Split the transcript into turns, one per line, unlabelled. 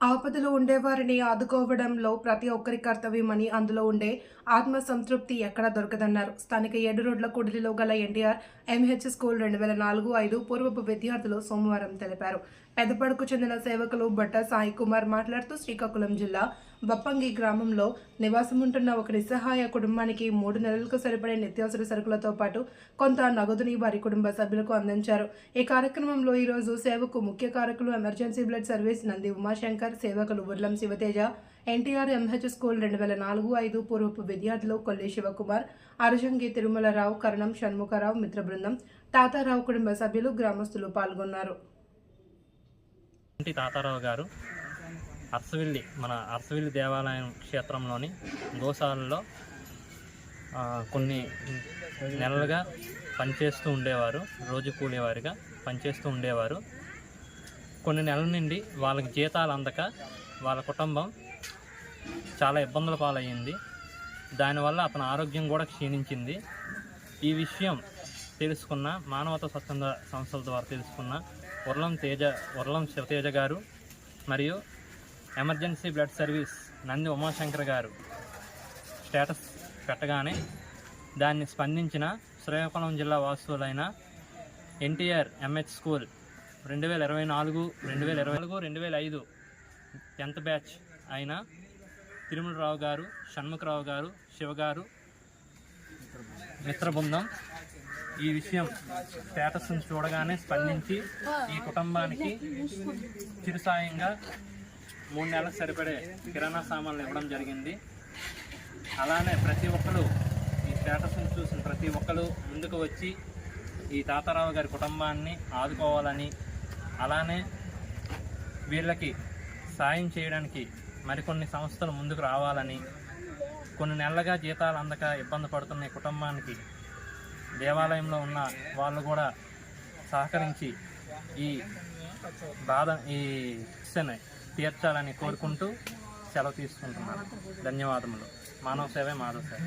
ఆపదలో ఉండేవారిని ఆదుకోవడంలో ప్రతి ఒక్కరి కర్తవ్యమని అందులో ఉండే ఆత్మ సంతృప్తి ఎక్కడా దొరకదన్నారు. స్థానిక ఏడు రోడ్ల కుడిలిలో గల ఎన్టీఆర్ ఎంహెచ్ స్కూల్ రెండు వేల నాలుగు ఐదు పూర్వపు విద్యార్థులు సోమవారం తెలిపారు. పెదపడకు చెందిన సేవకులు బట్ట సాయి కుమార్ మాట్లాడుతూ శ్రీకాకుళం జిల్లా బప్పంగి గ్రామంలో నివాసముంటున్న ఒక నిస్సహాయ కుటుంబానికి మూడు నెలలకు సరిపడే నిత్యావసర సరుకులతో పాటు కొంత నగదుని వారి కుటుంబ సభ్యులకు అందించారు. ఈ కార్యక్రమంలో ఈరోజు సేవకు ముఖ్య కారకులు emergency blood service Nandi Umashankar సేవకులు బుర్లం శివతేజ ఎన్టీఆర్ ఎంహెచ్ స్కూల్ రెండు వేల నాలుగు ఐదు పూర్వపు విద్యార్థులు కొల్లి శివకుమార్ అరజంగి తిరుమలరావు కరణం షణ్ముఖరావు మిత్ర బృందం తాతారావు కుటుంబ సభ్యులు గ్రామస్తులు పాల్గొన్నారు.
ఇంటి తాతారావు గారు అర్సవిల్లి మన అర్సవిల్లి దేవాలయం క్షేత్రంలోని గోశాలలో కొన్ని నెలలుగా పనిచేస్తూ ఉండేవారు రోజు కూలేవారిగా పనిచేస్తూ ఉండేవారు. కొన్ని నెలల నుండి వాళ్ళకి జీతాలు అందక వాళ్ళ కుటుంబం చాలా ఇబ్బందుల పాలయ్యింది. దానివల్ల అతని ఆరోగ్యం కూడా క్షీణించింది. ఈ విషయం తెలుసుకున్న మానవత స్వచ్ఛంద సంస్థల ద్వారా తెలుసుకున్న ఉర్లం తేజ ఉర్లం శివతేజ గారు మరియు emergency blood service Nandi Umashankar గారు స్టేటస్ పెట్టగానే దాన్ని స్పందించిన శ్రీకాకుళం జిల్లా వాసులైన ఎన్టీఆర్ ఎంహెచ్ స్కూల్ రెండు వేల ఇరవై నాలుగు రెండు వేల ఇరవై నాలుగు రెండు వేల ఐదు టెన్త్ బ్యాచ్ అయిన తిరుమలరావు గారు షణ్ముఖరావు గారు శివ గారు మిత్ర బృందం ఈ విషయం స్టేటస్ చూడగానే స్పందించి ఈ కుటుంబానికి చిరుసాయంగా మూడు నెలలకు సరిపడే కిరాణా సామాన్లు ఇవ్వడం జరిగింది. అలానే ప్రతి ఒక్కరు ఈ స్టేటస్ని చూసిన ప్రతి ఒక్కరు ముందుకు వచ్చి ఈ తాతారావు గారి కుటుంబాన్ని ఆదుకోవాలని అలానే వీళ్ళకి సాయం చేయడానికి మరికొన్ని సంస్థలు ముందుకు రావాలని కొన్ని నెలలుగా జీతాలు అందక ఇబ్బంది పడుతున్న కుటుంబానికి దేవాలయంలో ఉన్న వాళ్ళు కూడా సహకరించి ఈ బాధ ఈ శిక్షని తీర్చాలని కోరుకుంటూ సెలవు తీసుకుంటున్నాను. ధన్యవాదములు. మానవ సేవే మాధవ సేవ.